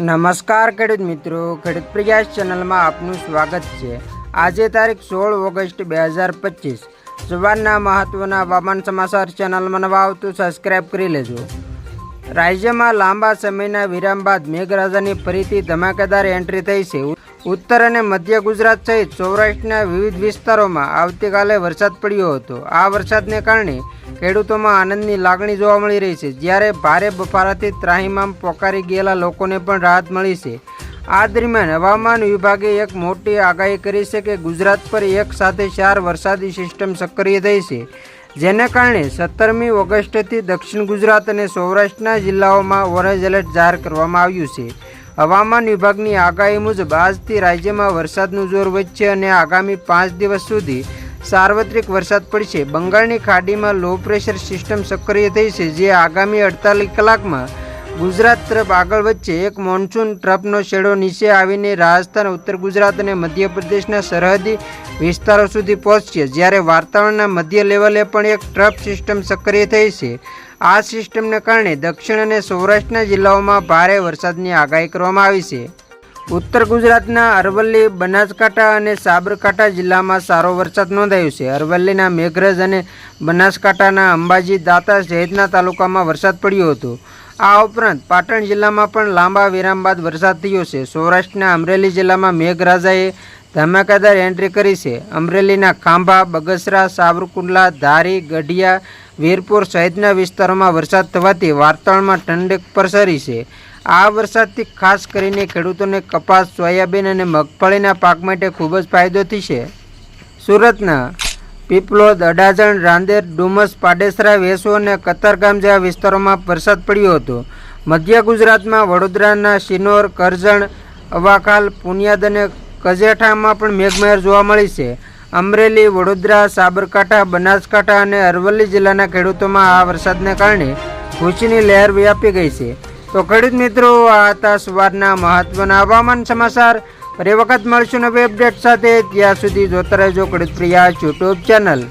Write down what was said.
નમસ્કાર ખેડૂત મિત્રો, ખેડૂત પ્રયાસ ચેનલમાં આપનું સ્વાગત છે. આજે તારીખ સોળ ઓગસ્ટ બે હજાર પચીસ. સવારના મહત્વના હવામાન સમાચાર ચેનલમાં નવા આવતું સબસ્ક્રાઇબ કરી લેજો. રાજ્યમાં લાંબા સમયના વિરામ બાદ મેઘરાજાની ફરીથી ધમાકેદાર એન્ટ્રી થઈ છે. ઉત્તર અને મધ્ય ગુજરાત સહિત સૌરાષ્ટ્રના વિવિધ વિસ્તારોમાં આવતીકાલે વરસાદ પડ્યો હતો. આ વરસાદને કારણે ખેડૂતોમાં આનંદની લાગણી જોવા મળી રહી છે. જ્યારે ભારે બફારાથી ત્રાહીમામ પોકારી ગયેલા લોકોને પણ રાહત મળી છે. આ દરમિયાન હવામાન વિભાગે એક મોટી આગાહી કરી છે કે ગુજરાત પર એક સાથે ચાર વરસાદી સિસ્ટમ સક્રિય થઈ છે. જેને કારણે સત્તરમી ઓગસ્ટથી દક્ષિણ ગુજરાત અને સૌરાષ્ટ્રના જિલ્લાઓમાં ઓરેન્જ એલર્ટ જાહેર કરવામાં આવ્યું છે. હવામાન વિભાગની આગાહી મુજબ આજથી રાજ્યમાં વરસાદનું જોર વધશે અને આગામી પાંચ દિવસ સુધી સાર્વત્રિક વરસાદ પડશે. બંગાળની ખાડીમાં લો પ્રેશર સિસ્ટમ સક્રિય થઈ છે, જે આગામી અડતાલીસ કલાકમાં ગુજરાત તરફ આગળ વધશે. એક મોન્સૂન ટ્રફનો શેડો નીચે આવીને રાજસ્થાન, ઉત્તર ગુજરાત અને મધ્યપ્રદેશના સરહદી વિસ્તારો સુધી પહોંચશે. જ્યારે વાતાવરણના મધ્ય લેવલે પણ એક ટ્રફ સિસ્ટમ સક્રિય થઈ છે. આ સિસ્ટમને કારણે દક્ષિણ અને સૌરાષ્ટ્રના જિલ્લાઓમાં ભારે વરસાદની આગાહી કરવામાં આવી છે. ઉત્તર ગુજરાતના અરવલ્લી, બનાસકાંઠા અને સાબરકાંઠા જિલ્લામાં સારો વરસાદ નોંધાયો છે. અરવલ્લીના મેઘરજ અને બનાસકાંઠાના અંબાજી, દાતા સહિતના તાલુકામાં વરસાદ પડ્યો હતો. આ ઉપરાંત પાટણ જિલ્લામાં પણ લાંબા વિરામ બાદ વરસાદ થયો છે. સૌરાષ્ટ્રના અમરેલી જિલ્લામાં મેઘરાજાએ ધમાકેદાર એન્ટ્રી કરી છે. અમરેલીના ખાંભા, બગસરા, સાવરકુંડલા, ધારી, ગઢિયા, વીરપુર સહિતના વિસ્તારોમાં વરસાદ થવાથી વાતાવરણમાં ઠંડક પ્રસરી છે. આ વરસાદથી ખાસ કરીને ખેડૂતોને કપાસ, સોયાબીન અને મગફળીના પાક માટે ખૂબ જ ફાયદો થશે સુરતના પીપલોદ, અડાજણ, રાંદેર, ડુમસ, પાડેસરા, વેસો અને કતારગામ જેવા વિસ્તારોમાં વરસાદ પડ્યો હતો. મધ્ય ગુજરાતમાં વડોદરાના શિનોર, કરજણ, અવાખાલ, પુનિયાદ અને કજેઠામાં પણ મેઘમહેર જોવા મળી છે. અમરેલી, વડોદરા, સાબરકાંઠા, બનાસકાંઠા અને અરવલ્લી જિલ્લાના ખેડૂતોમાં આ વરસાદને કારણે ખુશીની લહેર વ્યાપી ગઈ છે. તો ખેડૂત મિત્રો, આ હતા સવારના મહત્વના હવામાન સમાચાર. ફરી વખત મળશું નવી અપડેટ સાથે. ત્યાં સુધી જોતા રહેજો ખેડૂત પ્રિયા યુટ્યુબ ચેનલ.